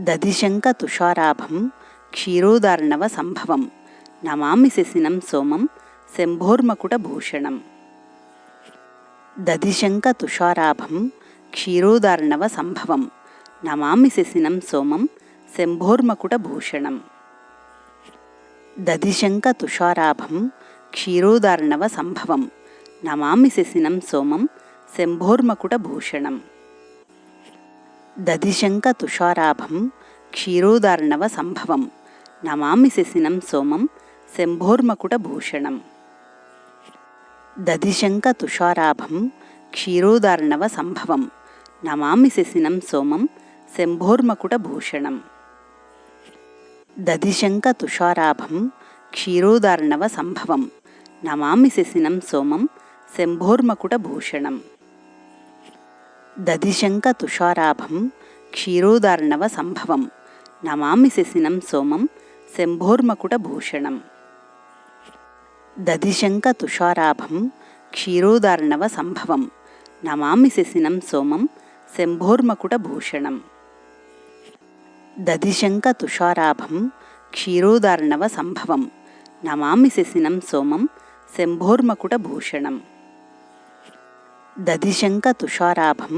దదిశంకతుషారాభం క్షీరోదార్ణవ సంభవం నమామి శశినం సోమం శంభోర్మకుట భూషణం. శంభోర్మకుటభూషణం దదిశంకతుషారాభం క్షీరోదార్ణవ సంభవం నమామి శశినం సోమం శంభోర్మకుట భూషణం. శంభోర్మకుటభూషణం దదిశంకతుషారాభం క్షీరోదార్ణవ సంభవం నమామి శశినం సోమం శంభోర్మకుట భూషణం. దదిశంకతుషారాభం క్షీరోదార్ణవ సంభవం నమామి శశినం సోమం శంభోర్మకుటభూషణం దదిశంకతుషారాభం క్షీరోదార్ణవ సంభవం నమామి శశినం సోమం శంభోర్మకుటభూషణం దదిశంకతుషారాభం క్షీరోదార్ణవ సంభవం నమామి శశినం సోమం శంభోర్మకుటభూషణం దదిశంకతుషారాభం క్షీరోదార్ణవ సంభవం. నమామి శశినం సోమం శంభోర్మకుటభూషణం దదిశంకతుషారాభం క్షీరోదార్ణవ సంభవం. నమామి శశినం సోమం శంభోర్మకుటభూషణం దదిశంకతుషారాభం క్షీరోదార్ణవ సంభవం. నమామి శశినం సోమం శంభోర్మకుటభూషణం దదిశంకతుషారాభం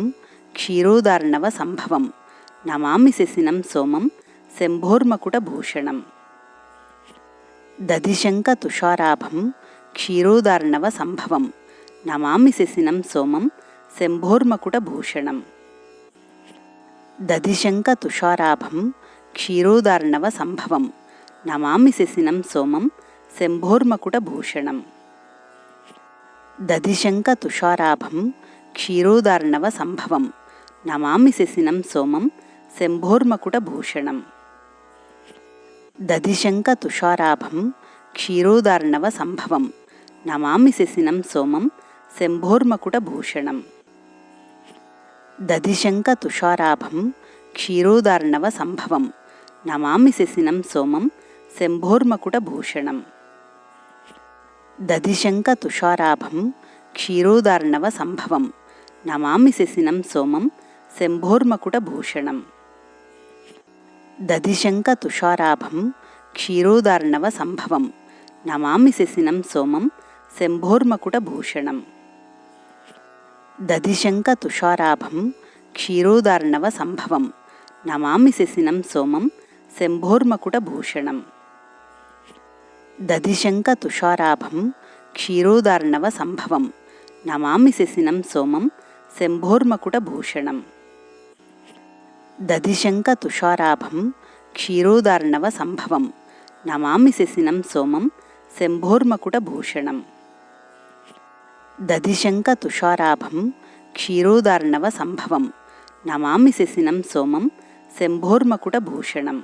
క్షీరోదార్ణవ సంభవం. నమామి శశినం సోమం శంభోర్మకుటభూషణం దదిశంకతుషారాభం క్షీరోదార్ణవ సంభవం నమామి శశినం సోమం శంభోర్మకుటభూషణం దదిశంకతుషారాభం క్షీరోదార్ణవ సంభవం నమామి శశినం సోమం శంభోర్మకుటభూషణం దదిశంకతుషారాభం క్షీరోదార్ణవ సంభవం నమామి శశినం సోమం శంభోర్మకుటభూషణం దదిశంకతుషారాభం క్షీరోదార్ణవ సంభవం నమామి శశినం సోమం శంభోర్మకుటభూషణం దదిశంకతుషారాభం క్షీరోదార్ణవ సంభవం నమామి శశినం సోమం శంభోర్మకుటభూషణం దదిశంకతుషారాభం క్షీరోదార్ణవ సంభవం నమామి శశినం సోమం శంభోర్మకుటభూషణం దదిశంకతుషారాభం క్షీరోదార్ణవ సంభవం నమామి శశినం సోమం శంభోర్మకుటభూషణం దదిశంకతుషారాభం క్షీరోదార్ణవ సంభవం నమామి శశినం సోమం శంభోర్మకుటభూషణం దదిశంకతుషారాభం క్షీరోదార్ణవ సంభవం నమామి శశినం సోమం శంభోర్మకుటభూషణం దదిశంకతుషారాభం క్షీరోదార్ణవ సంభవం నమామి శశినం సోమం శంభోర్మకుటభూషణం దదిశంకతుషారాభం క్షీరోదార్ణవ సంభవం నమామి శశినం సోమం శంభోర్మకుటభూషణం